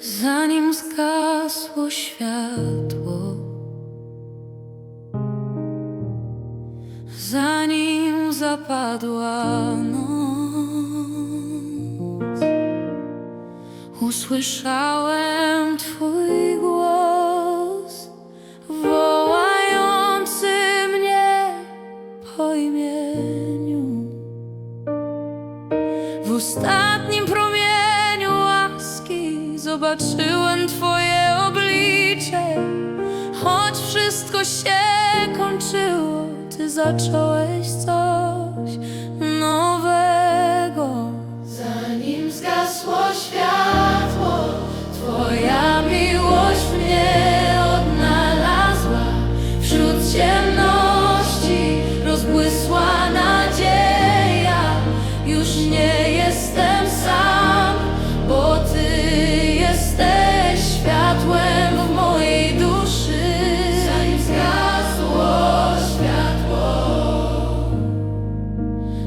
zanim zgasło światło, zanim zapadła noc, usłyszałem Twój głos wołający mnie po imieniu. W ostatnim zobaczyłem Twoje oblicze. Choć wszystko się kończyło, Ty zacząłeś coś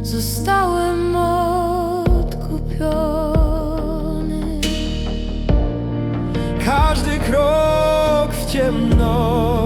zostałem odkupiony. Każdy krok w ciemności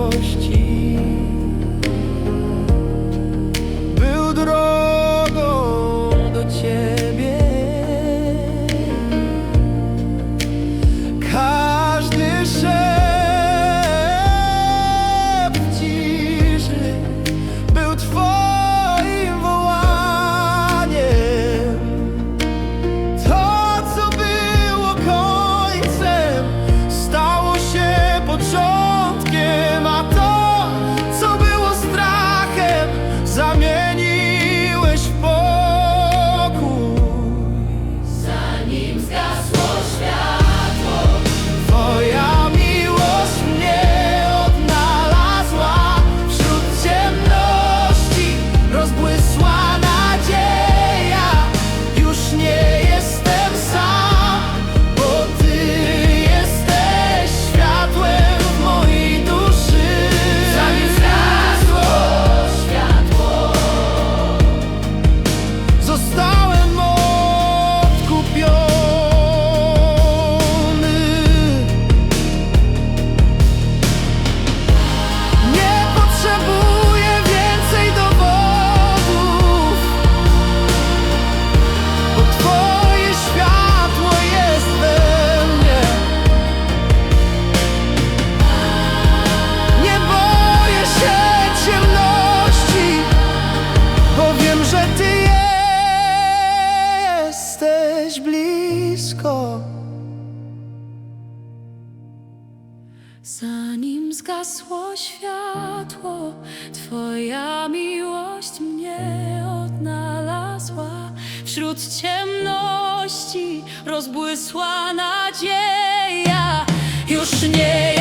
blisko. Zanim zgasło światło, Twoja miłość mnie odnalazła. Wśród ciemności rozbłysła nadzieja. Już nie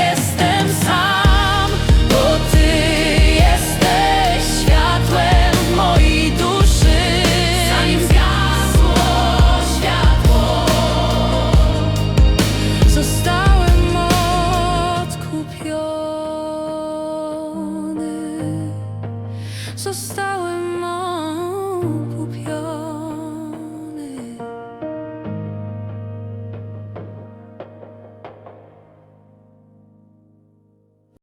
só está